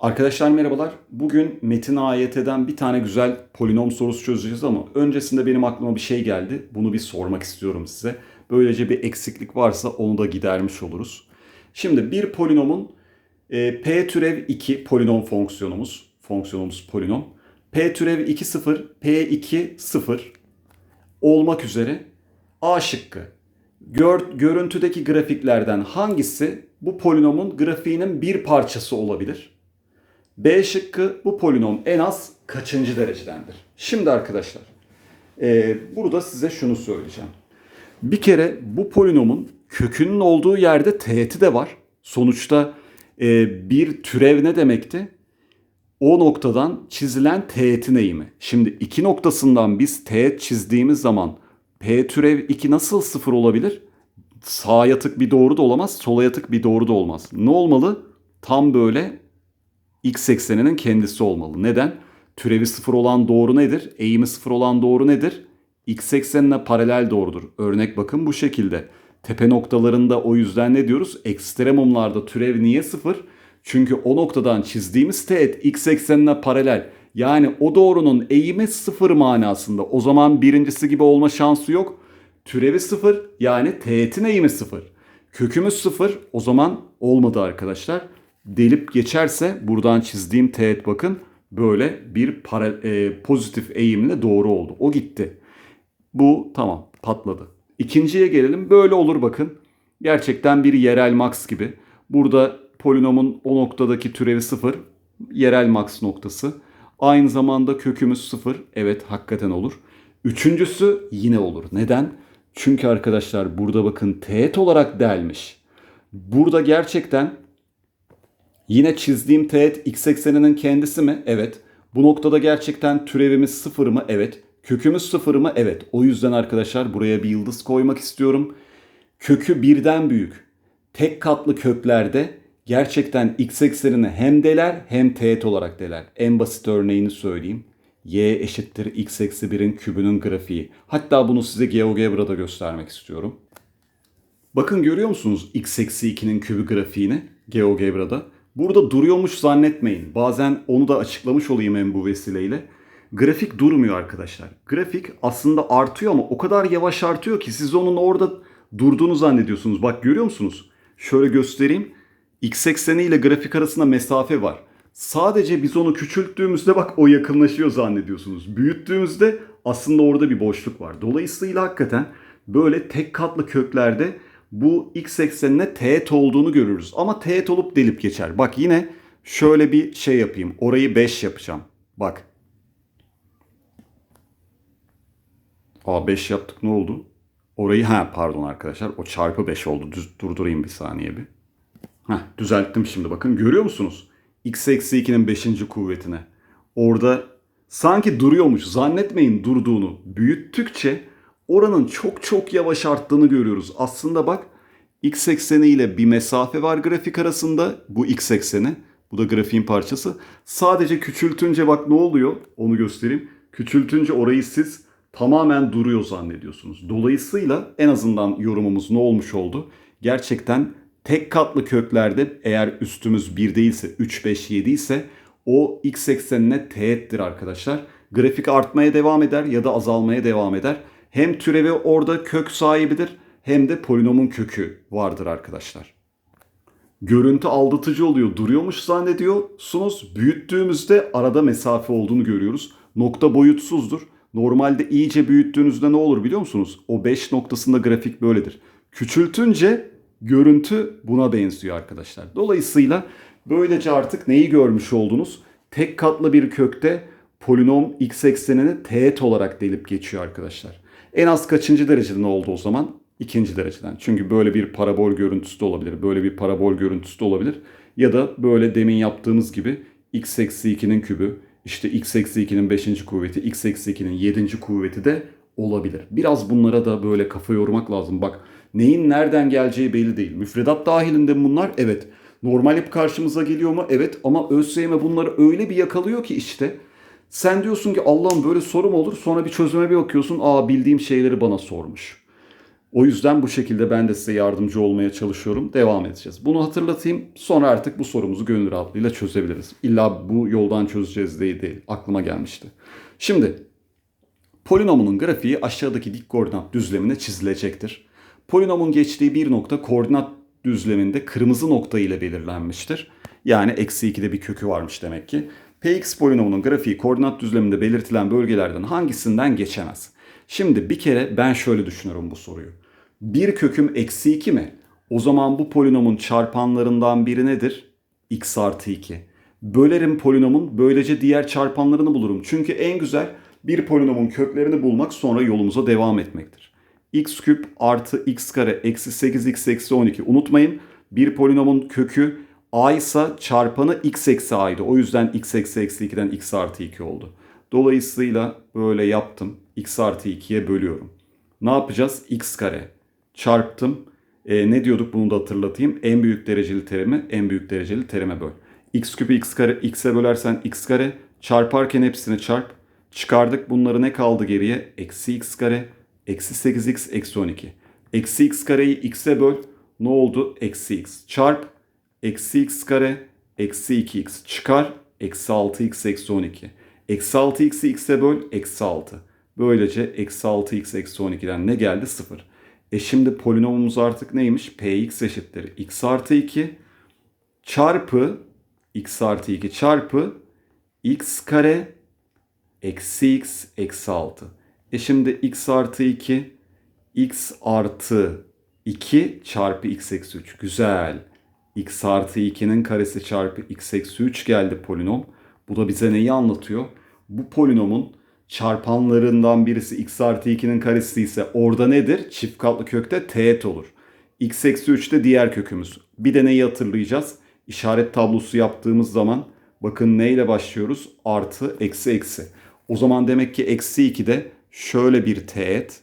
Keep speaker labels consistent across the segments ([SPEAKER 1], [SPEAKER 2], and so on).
[SPEAKER 1] Arkadaşlar merhabalar. Bugün Metin AYT'den bir tane güzel polinom sorusu çözeceğiz ama öncesinde benim aklıma bir şey geldi. Bunu bir sormak istiyorum size. Böylece bir eksiklik varsa onu da gidermiş oluruz. Şimdi bir polinomun e, p türev 2 polinom fonksiyonumuz. Fonksiyonumuz polinom. p türev 2 0, p2 0 olmak üzere A şıkkı. Gör, görüntüdeki grafiklerden hangisi bu polinomun grafiğinin bir parçası olabilir? B şıkkı bu polinom en az kaçıncı derecedendir? Şimdi arkadaşlar e, burada size şunu söyleyeceğim. Bir kere bu polinomun kökünün olduğu yerde teğeti de var. Sonuçta e, bir türev ne demekti? O noktadan çizilen teğetin eğimi. Şimdi iki noktasından biz teğet çizdiğimiz zaman P türev 2 nasıl sıfır olabilir? Sağ yatık bir doğru da olamaz, sola yatık bir doğru da olmaz. Ne olmalı? Tam böyle x ekseninin kendisi olmalı. Neden? Türevi sıfır olan doğru nedir? Eğimi sıfır olan doğru nedir? X eksenine paralel doğrudur. Örnek bakın bu şekilde. Tepe noktalarında o yüzden ne diyoruz? Ekstremumlarda türev niye sıfır? Çünkü o noktadan çizdiğimiz teğet x eksenine paralel. Yani o doğrunun eğimi sıfır manasında. O zaman birincisi gibi olma şansı yok. Türevi sıfır yani teğetin eğimi sıfır. Kökümüz sıfır o zaman olmadı arkadaşlar. Delip geçerse buradan çizdiğim teğet bakın böyle bir para, e, pozitif eğimle doğru oldu. O gitti. Bu tamam patladı. İkinciye gelelim. Böyle olur bakın. Gerçekten bir yerel max gibi. Burada polinomun o noktadaki türevi sıfır. Yerel max noktası. Aynı zamanda kökümüz sıfır. Evet hakikaten olur. Üçüncüsü yine olur. Neden? Çünkü arkadaşlar burada bakın teğet olarak delmiş. Burada gerçekten yine çizdiğim teğet x ekseninin kendisi mi? Evet. Bu noktada gerçekten türevimiz sıfır mı? Evet. Kökümüz sıfır mı? Evet. O yüzden arkadaşlar buraya bir yıldız koymak istiyorum. Kökü birden büyük. Tek katlı köklerde gerçekten x eksenini hem deler hem teğet olarak deler. En basit örneğini söyleyeyim. y eşittir x eksi 1'in kübünün grafiği. Hatta bunu size GeoGebra'da göstermek istiyorum. Bakın görüyor musunuz x eksi 2'nin kübü grafiğini GeoGebra'da? Burada duruyormuş zannetmeyin. Bazen onu da açıklamış olayım hem bu vesileyle. Grafik durmuyor arkadaşlar. Grafik aslında artıyor ama o kadar yavaş artıyor ki siz onun orada durduğunu zannediyorsunuz. Bak görüyor musunuz? Şöyle göstereyim. X ekseni ile grafik arasında mesafe var. Sadece biz onu küçülttüğümüzde bak o yakınlaşıyor zannediyorsunuz. Büyüttüğümüzde aslında orada bir boşluk var. Dolayısıyla hakikaten böyle tek katlı köklerde bu x eksenine teğet olduğunu görürüz. Ama teğet olup delip geçer. Bak yine şöyle bir şey yapayım. Orayı 5 yapacağım. Bak. Aa 5 yaptık ne oldu? Orayı ha pardon arkadaşlar o çarpı 5 oldu. Düz, durdurayım bir saniye bir. Heh, düzelttim şimdi bakın görüyor musunuz? x eksi 2'nin 5. kuvvetine. Orada sanki duruyormuş zannetmeyin durduğunu. Büyüttükçe oranın çok çok yavaş arttığını görüyoruz. Aslında bak x ekseni ile bir mesafe var grafik arasında. Bu x ekseni. Bu da grafiğin parçası. Sadece küçültünce bak ne oluyor? Onu göstereyim. Küçültünce orayı siz tamamen duruyor zannediyorsunuz. Dolayısıyla en azından yorumumuz ne olmuş oldu? Gerçekten tek katlı köklerde eğer üstümüz 1 değilse 3, 5, 7 ise o x eksenine teğettir arkadaşlar. Grafik artmaya devam eder ya da azalmaya devam eder. Hem türevi orada kök sahibidir hem de polinomun kökü vardır arkadaşlar. Görüntü aldatıcı oluyor. Duruyormuş zannediyorsunuz. Büyüttüğümüzde arada mesafe olduğunu görüyoruz. Nokta boyutsuzdur. Normalde iyice büyüttüğünüzde ne olur biliyor musunuz? O 5 noktasında grafik böyledir. Küçültünce görüntü buna benziyor arkadaşlar. Dolayısıyla böylece artık neyi görmüş oldunuz? Tek katlı bir kökte polinom x eksenini teğet olarak delip geçiyor arkadaşlar. En az kaçıncı derecede ne oldu o zaman? İkinci dereceden. Çünkü böyle bir parabol görüntüsü de olabilir. Böyle bir parabol görüntüsü de olabilir. Ya da böyle demin yaptığımız gibi x eksi 2'nin kübü, işte x eksi 2'nin 5. kuvveti, x eksi 2'nin 7. kuvveti de olabilir. Biraz bunlara da böyle kafa yormak lazım. Bak neyin nereden geleceği belli değil. Müfredat dahilinde bunlar? Evet. Normal hep karşımıza geliyor mu? Evet. Ama ÖSYM bunları öyle bir yakalıyor ki işte. Sen diyorsun ki Allah'ım böyle soru mu olur? Sonra bir çözüme bir bakıyorsun. Aa bildiğim şeyleri bana sormuş. O yüzden bu şekilde ben de size yardımcı olmaya çalışıyorum. Devam edeceğiz. Bunu hatırlatayım. Sonra artık bu sorumuzu gönül rahatlığıyla çözebiliriz. İlla bu yoldan çözeceğiz diye değil. Aklıma gelmişti. Şimdi polinomunun grafiği aşağıdaki dik koordinat düzlemine çizilecektir. Polinomun geçtiği bir nokta koordinat düzleminde kırmızı nokta ile belirlenmiştir. Yani eksi 2'de bir kökü varmış demek ki. Px polinomunun grafiği koordinat düzleminde belirtilen bölgelerden hangisinden geçemez? Şimdi bir kere ben şöyle düşünüyorum bu soruyu. Bir köküm eksi 2 mi? O zaman bu polinomun çarpanlarından biri nedir? x artı 2. Bölerim polinomun böylece diğer çarpanlarını bulurum. Çünkü en güzel bir polinomun köklerini bulmak sonra yolumuza devam etmektir. x küp artı x kare eksi 8x eksi 12. Unutmayın bir polinomun kökü a ise çarpanı x eksi a'ydı. O yüzden x eksi eksi 2'den x artı 2 oldu. Dolayısıyla böyle yaptım. x artı 2'ye bölüyorum. Ne yapacağız? x kare çarptım. E, ne diyorduk bunu da hatırlatayım. En büyük dereceli terimi en büyük dereceli terime böl. x küpü x kare x'e bölersen x kare çarparken hepsini çarp. Çıkardık bunları ne kaldı geriye? Eksi x kare eksi 8x eksi 12. Eksi x kareyi x'e böl. Ne oldu? Eksi x. Çarp. Eksi x kare eksi 2x. Çıkar. Eksi 6x eksi 12. Eksi 6x'i x'e böl. Eksi 6. Böylece eksi 6x eksi 12'den ne geldi? 0. E şimdi polinomumuz artık neymiş? px eşittir. x artı 2 çarpı x artı 2 çarpı x kare eksi x eksi 6. E şimdi x artı 2 x artı 2 çarpı x eksi 3. Güzel. X artı 2'nin karesi çarpı x eksi 3 geldi polinom. Bu da bize neyi anlatıyor? Bu polinomun çarpanlarından birisi x artı 2'nin karesi ise orada nedir? Çift katlı kökte teğet olur. x eksi 3 de diğer kökümüz. Bir de neyi hatırlayacağız? İşaret tablosu yaptığımız zaman bakın neyle başlıyoruz? Artı, eksi, eksi. O zaman demek ki eksi 2'de şöyle bir teğet.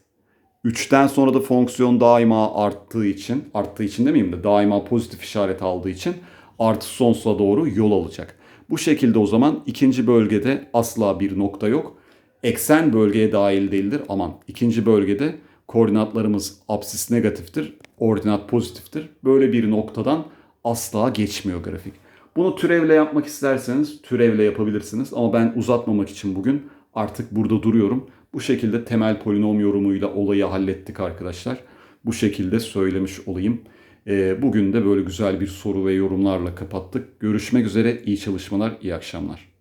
[SPEAKER 1] 3'ten sonra da fonksiyon daima arttığı için, arttığı için demeyeyim de daima pozitif işaret aldığı için artı sonsuza doğru yol alacak. Bu şekilde o zaman ikinci bölgede asla bir nokta yok. Eksen bölgeye dahil değildir. Aman ikinci bölgede koordinatlarımız apsis negatiftir, ordinat pozitiftir. Böyle bir noktadan asla geçmiyor grafik. Bunu türevle yapmak isterseniz türevle yapabilirsiniz. Ama ben uzatmamak için bugün artık burada duruyorum. Bu şekilde temel polinom yorumuyla olayı hallettik arkadaşlar. Bu şekilde söylemiş olayım. Ee, Bugün de böyle güzel bir soru ve yorumlarla kapattık. Görüşmek üzere, iyi çalışmalar, iyi akşamlar.